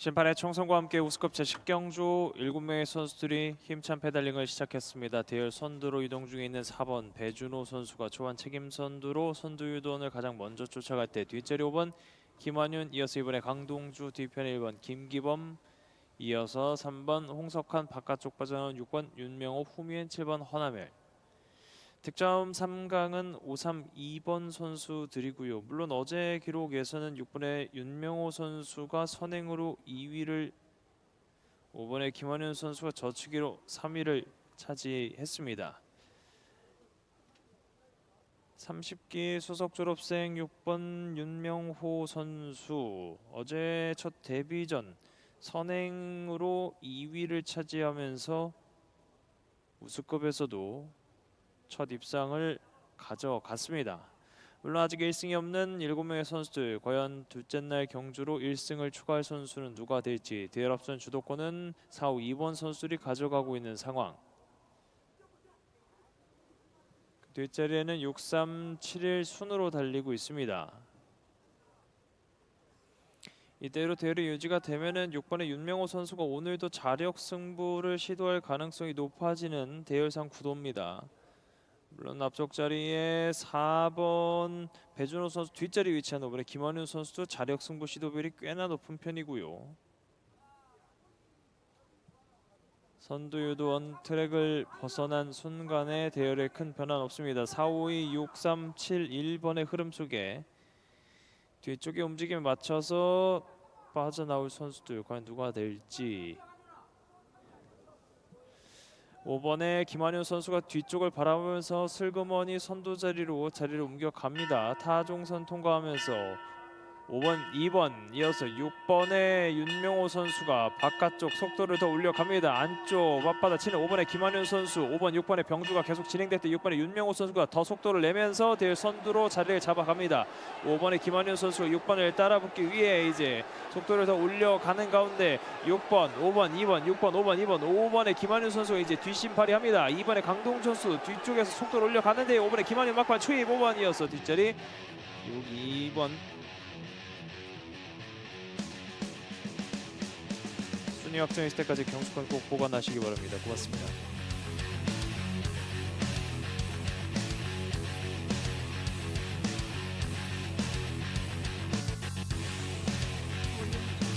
심판의 총선과 함께 우스컵 제10경주 7명의 선수들이 힘찬 페달링을 시작했습니다. 대열 선두로 이동 중에 있는 4번 배준호 선수가 초반 책임 선두로 선두 유도원을 가장 먼저 쫓아갈 때 뒷자리 5번 김환윤 이어서 이번에 강동주 뒤편에 1번 김기범 이어서 3번 홍석환 바깥쪽 빠져나온 6번 윤명호 후미엔 7번 허나멜 득점 3강은 532번 선수들이고요. 물론 어제 기록에서는 6번의 윤명호 선수가 선행으로 2위를 5번의 김원윤 선수가 저치기로 3위를 차지했습니다. 30기 수석 졸업생 6번 윤명호 선수 어제 첫 데뷔전 선행으로 2위를 차지하면서 우승급에서도 첫 입상을 가져갔습니다. 물론 아직 1승이 없는 7명의 선수들 과연 둘째 날 경주로 1승을 추가할 선수는 누가 될지 대열 앞선 주도권은 4, 5, 2번 선수들이 가져가고 있는 상황. 그 뒷자리에는 6, 3, 7일 순으로 달리고 있습니다. 이대로 대열이 유지가 되면은 6번의 윤명호 선수가 오늘도 자력 승부를 시도할 가능성이 높아지는 대열상 구도입니다. 물론 앞쪽 자리에 4번 배준호 선수 뒷자리 위치한 5번의 김원윤 선수도 자력 승부 시도율이 꽤나 높은 편이고요. 선두 유도 원 트랙을 벗어난 순간에 대열에 큰 변화는 없습니다. 4, 5, 2, 6, 3, 7, 1번의 흐름 속에 뒤쪽의 움직임에 맞춰서 빠져나올 선수들 과연 누가 될지 5번의 김한윤 선수가 뒤쪽을 바라보면서 슬그머니 선두 자리로 자리를 옮겨 갑니다. 타종선 통과하면서 5번, 2번 이어서 6번의 윤명호 선수가 바깥쪽 속도를 더 올려갑니다. 안쪽 맞받아 치는 5번의 김한윤 선수, 5번, 6번의 병주가 계속 진행될 때 6번의 윤명호 선수가 더 속도를 내면서 대회 선두로 자리를 잡아갑니다. 5번의 김한윤 선수가 6번을 따라붙기 위해 이제 속도를 더 올려가는 가운데 6번, 5번, 2번, 6번, 5번, 2번, 5번의 김한윤 선수가 이제 뒷심팔이 합니다. 2번의 강동 선수 뒤쪽에서 속도를 올려가는데 5번의 김한윤 막판 추입 5번이어서 뒷자리 6, 2번 순위 확정했을 때까지 경수권 꼭 보관하시기 바랍니다. 고맙습니다.